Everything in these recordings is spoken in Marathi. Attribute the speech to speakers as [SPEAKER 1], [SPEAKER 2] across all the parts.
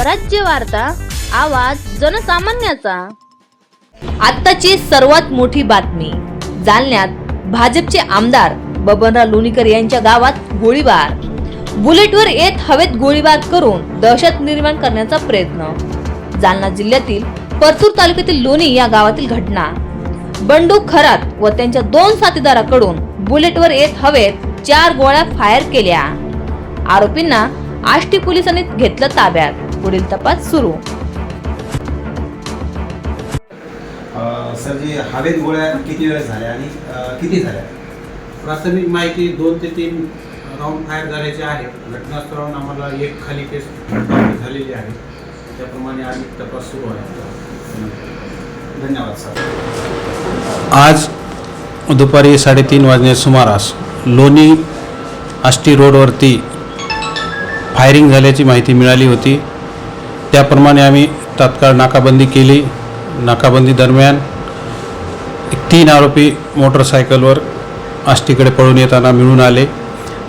[SPEAKER 1] स्वराज्य वार्ता आवाज जनसामान्याचा. आत्ताची सर्वात मोठी बातमी. जालन्यात भाजपचे आमदार बबनराव लोणीकर यांच्या गावात गोळीबार. बुलेटवर येत हवेत गोळीबार करून दहशत निर्माण करण्याचा प्रयत्न. जालना जिल्ह्यातील परतूर तालुक्यातील लोणी या गावातील घटना. बंडू खरात व त्यांच्या दोन साथीदाराकडून बुलेटवर येत हवेत चार गोळ्या फायर केल्या. आरोपींना आष्टी पोलिसांनी घेतलं ताब्यात. पुढील तपास सुरू.
[SPEAKER 2] अ, सर जी हवेत गोळ्या किती वेळेस झाल्या आणि किती झाल्या?
[SPEAKER 3] प्राथमिक माहिती दोन ते तीन राऊंड फायर झाल्याचे आहे. घटनास्थळावरून आम्हाला एक खाली केस झालेली आहे. त्याप्रमाणे आम्ही तपास सुरू आहे.
[SPEAKER 2] धन्यवाद सर.
[SPEAKER 4] आज दुपारी साडेतीन वाजण्या सुमारास लोणी आष्टी रोडवरती फायरिंग झाल्याची माहिती मिळाली होती. त्याप्रमाणे आम्ही तात्काळ नाकाबंदी केली. नाकाबंदी दरम्यान तीन आरोपी मोटरसायकलवर आष्टीकडे पळून येताना मिळून आले.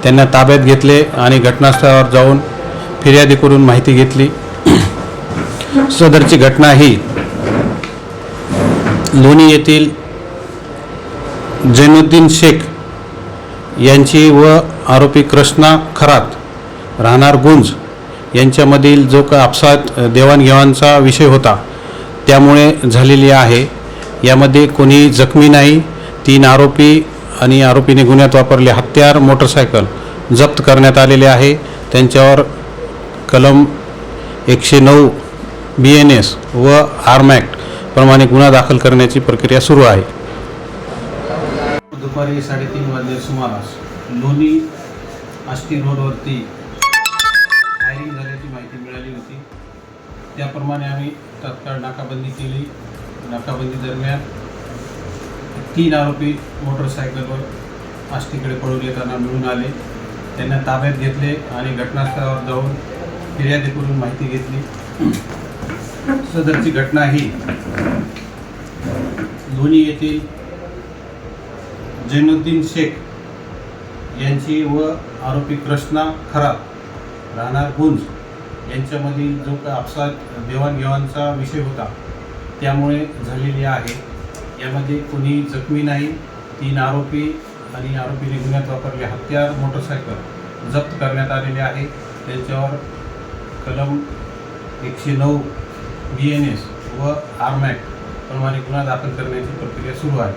[SPEAKER 4] त्यांना ताब्यात घेतले आणि घटनास्थळावर जाऊन फिर्यादी करून माहिती घेतली. सदरची घटना ही लोणी येथील जैनुद्दीन शेख यांची व आरोपी कृष्णा खरात राहणार गुंज यांच्यामधील जो का आपसात देवाणघेवाणचा विषय होता त्यामुळे झालेली आहे. यामध्ये कोणी जखमी नाही तीन आरोपी आणि आरोपीने गुन्ह्यात वापरले हत्यार मोटरसायकल जप्त करण्यात आलेले आहे. त्यांच्यावर कलम एकशे नऊ बी एन एस व आर्म ॲक्ट प्रमाणे गुन्हा दाखल करण्याची प्रक्रिया सुरू आहे. दुपारी साडेतीन वाजले सुमारास. लोणी आष्टी रोडवरती त्याप्रमाणे आम्ही तात्काळ नाकाबंदी केली. नाकाबंदी दरम्यान तीन आरोपी मोटरसायकलवर आष्टीकडे पळून येताना मिळून आले. त्यांना ताब्यात घेतले आणि घटनास्थळावर जाऊन फिर्यादी करून माहिती घेतली. सदरची घटना ही लोणी येथील जैनुद्दीन शेख यांची व आरोपी कृष्णा खराब राहणार गुंज यांच्यामधील जो का आपसात देवाणघेवाणचा विषय होता त्यामुळे झालेली आहे. यामध्ये कोणी जखमी नाही तीन आरोपी आणि आरोपीने गुन्ह्यात वापरले हत्यार मोटरसायकल जप्त करण्यात आलेले आहे. त्यांच्यावर कलम एकशे नऊ बी एन एस व आर्म प्रमाणे गुन्हा दाखल करण्याची प्रक्रिया सुरू आहे.